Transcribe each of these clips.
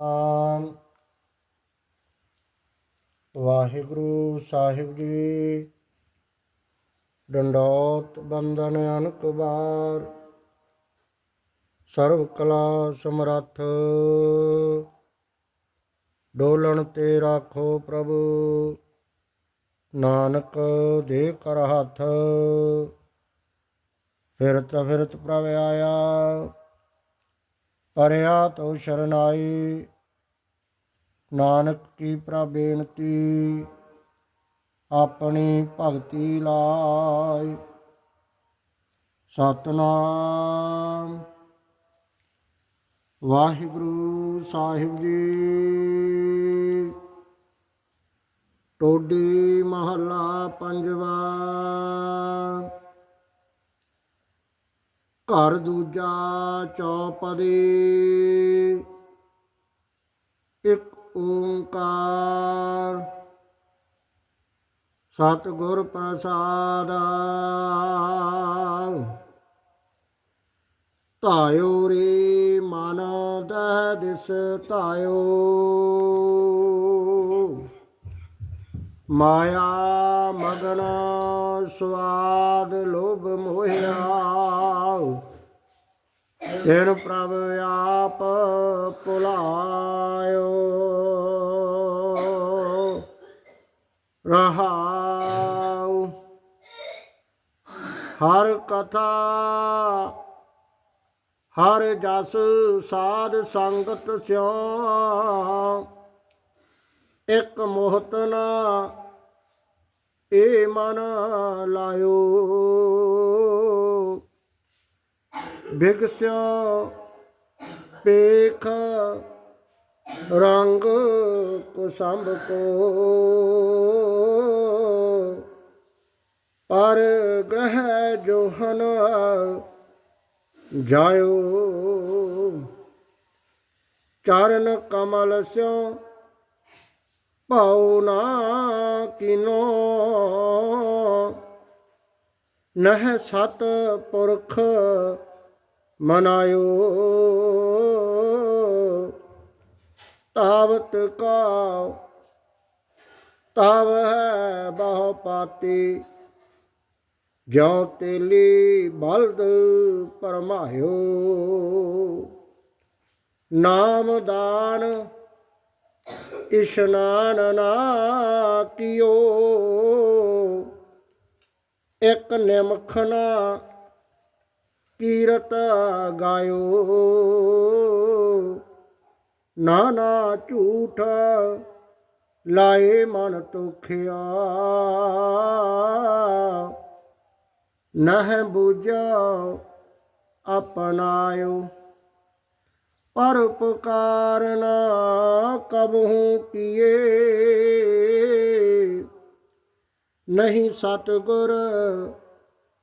ਆਮ। ਵਾਹਿਗੁਰੂ ਸਾਹਿਬ ਜੀ, ਡੰਡੋਤ ਬੰਦਨ ਅਨਕ ਬਾਰ, ਸਰਵ ਕਲਾ ਸਮਰੱਥ। ਡੋਲਣ ਤੇ ਰਾਖੋ ਪ੍ਰਭੂ, ਨਾਨਕ ਦੇ ਕਰ ਹੱਥ। ਫਿਰਤ ਫਿਰਤ ਪ੍ਰਭ ਆਇਆ। ਪਰਿਆ ਤੋ ਸ਼ਰਨਾਈ। ਨਾਨਕ ਕੀ ਪ੍ਰਭ ਬੇਨਤੀ, ਆਪਣੀ ਭਗਤੀ ਲਾਇ ਸਤਨਾਮ। ਵਾਹਿਗੁਰੂ ਸਾਹਿਬ ਜੀ। ਟੋਡੀ ਮਹੱਲਾ ਪੰਜਵਾ। ਘਰ ਦੂਜਾ ਚੌਪਦੀ। ਇੱਕ ਓੰਕਾਰ। ਸਤਿਗੁਰ ਪ੍ਰਸਾਦ। ਧਾਇਓ ਰੇ ਮਨ ਦਹ ਦਿਸ ਧਾਇਓ। ਮਾਇਆ ਮਗਨ ਸਵਾਦ ਲੋਭ ਮੋਹਿਆ। ਤੇਨ ਪ੍ਰਭ ਆਪ ਪੁਲਾਇਓ ਰਹਾਉ। ਹਰ ਕਥਾ, ਹਰ ਜਸ ਸਾਧ ਸੰਗਤ ਸਿਉ। ਇੱਕ ਮੋਹਤ ਨਾ ਏ ਮਨ ਲਾਇਓ। ਬਿਗਸਿਓ ਪੇਖ ਰੰਗ ਕੁਸੰਭ ਕੋ ਪਰ ਗ੍ਰਹਿ ਜੋਹਨ ਜਾਇਓ। ਚਰਨ ਕਮਲ ਸਿਓ ਭਾਉ ਨਾ ਕਿਨੋ। ਨਹ ਸਤ ਪੁਰਖ ਮਨਾਇਓ। ਤਾਵਤ ਕਾ ਤਵ ਹੈ ਬਹੁ ਪਾਤੀ। ਜਿਉ ਤੇਲੀ ਬਲਦ ਪਰਮਾਇਓ ਨਾਮ ਦਾਨ ਇਸ਼ਨਾਨ ਨਾ ਕੀਓ। ਇੱਕ ਨਿਮਖਨਾ ਕੀਰਤ ਗਾਇਓ। ਨਾਨਾ ਝੂਠ ਲਾਏ ਮਨ ਤੋਖਿਆ ਨਹਿ ਬੁਝਾ ਆਪਣਾਇਓ ਪਰ ਉਪਕਾਰਨ ਕਬਹੂ ਕੀਏ। ਨਹੀਂ ਸਤਗੁਰ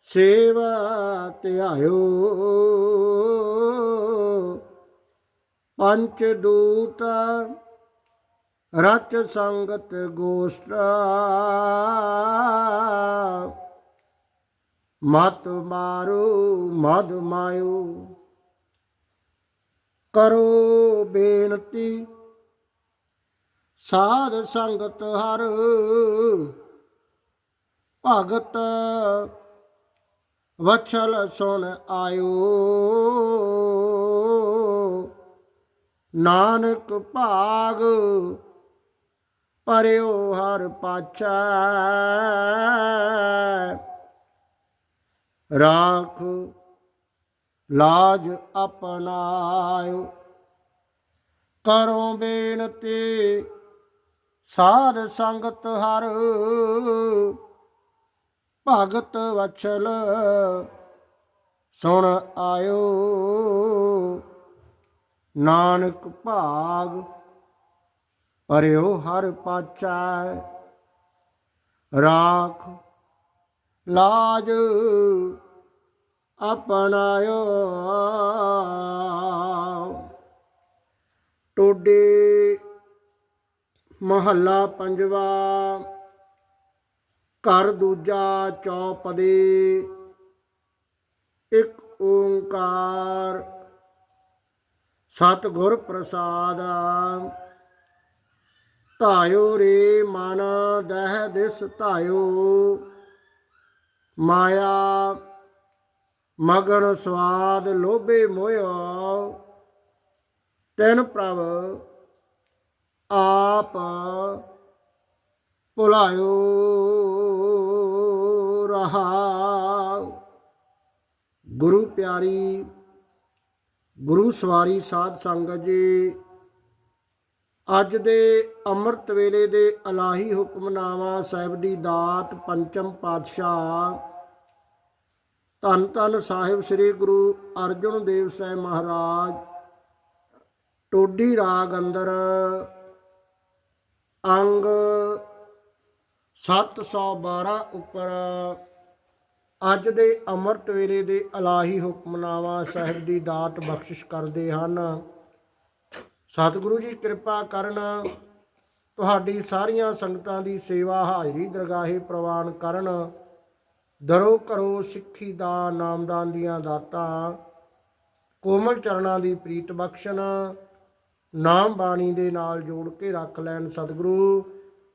ਸੇਵਾ ਧਿਆਇਓ ਪੰਚ ਦੂਤ, ਰਚ ਸੰਗਤ ਗੋਸ਼ਟਾ। ਮਤ ਮਾਰੂ, ਮਦ ਮਾਇਓ। ਕਰੋ ਬੇਨਤੀ, ਸਾਧ ਸੰਗਤ ਹਰ। ਭਗਤ ਵਛਲ ਸੁਣ ਆਇਓ। ਨਾਨਕ ਭਾਗ ਪਰਿਓ ਹਰ ਪਾਛੈ। ਰਾਖ ਲਾਜ ਅਪਨਾਇਓ ਕਰੋ ਬੇਨਤੀ ਸਾਧ ਸੰਗਤ ਹਰ ਭਗਤ ਵਛਲ ਸੁਣ ਆਇਓ। ਨਾਨਕ ਭਾਗ ਪਰਿਓ ਹਰ ਪਾਚਾ, ਰਾਖ ਲਾਜ ਅਪਨਾਇਓ ਟੋਡੇ ਮਹੱਲਾ ਪੰਜਵਾ ਘਰ ਦੂਜਾ ਚੌਪਦੇ। ਇੱਕ ਓੰਕਾਰ ਸਤਿਗੁਰ ਪ੍ਰਸਾਦ ਧਾਇਓ ਰੇ ਮਨ ਦਹਿ ਦਿਸ ਧਾਇਓ। ਮਾਇਆ ਮਗਨ ਸਵਾਦ ਲੋਭੇ ਮੋਇਆ ਤੈਨ ਪ੍ਰਭ ਆਪ ਭੁਲਾਇਓ। ਰਹਾ। ਗੁਰੂ ਪਿਆਰੀ, ਗੁਰੂ ਸਵਾਰੀ ਸਾਧ ਸੰਗਤ ਜੀ, ਅੱਜ ਦੇ ਅੰਮ੍ਰਿਤ ਵੇਲੇ ਦੇ ਅਲਾਹੀ ਹੁਕਮਨਾਮਾ ਸਾਹਿਬ ਦੀ ਦਾਤ ਪੰਚਮ ਪਾਤਸ਼ਾਹ ਧੰਨ ਧੰਨ ਸਾਹਿਬ ਸ੍ਰੀ ਗੁਰੂ ਅਰਜਨ ਦੇਵ ਸਾਹਿਬ ਮਹਾਰਾਜ, ਟੋਡੀ ਰਾਗ ਅੰਦਰ ਅੰਗ 712 ਉੱਪਰ ਅੱਜ ਦੇ ਅੰਮ੍ਰਿਤ ਵੇਲੇ ਦੇ ਅਲਾਹੀ ਹੁਕਮਨਾਮਾ ਸਾਹਿਬ ਦੀ ਦਾਤ ਬਖਸ਼ਿਸ਼ ਕਰਦੇ ਹਨ। ਸਤਿਗੁਰੂ ਜੀ, ਕਿਰਪਾ ਕਰਨ ਤੁਹਾਡੀ ਸਾਰੀਆਂ ਸੰਗਤਾਂ ਦੀ ਸੇਵਾ ਹਾਜ਼ਰੀ ਦਰਗਾਹੇ ਪ੍ਰਵਾਨ ਕਰਨ। ਦਰੋ ਕਰੋ ਸਿੱਖੀ ਦਾ ਨਾਮਦਾਨ ਦੀਆਂ ਦਾਤਾਂ। ਕੋਮਲ ਚਰਨਾਂ ਦੀ ਪ੍ਰੀਤ ਬਖਸ਼ਣ। ਨਾਮ ਬਾਣੀ ਦੇ ਨਾਲ ਜੋੜ ਕੇ ਰੱਖ ਲੈਣ ਸਤਿਗੁਰੂ।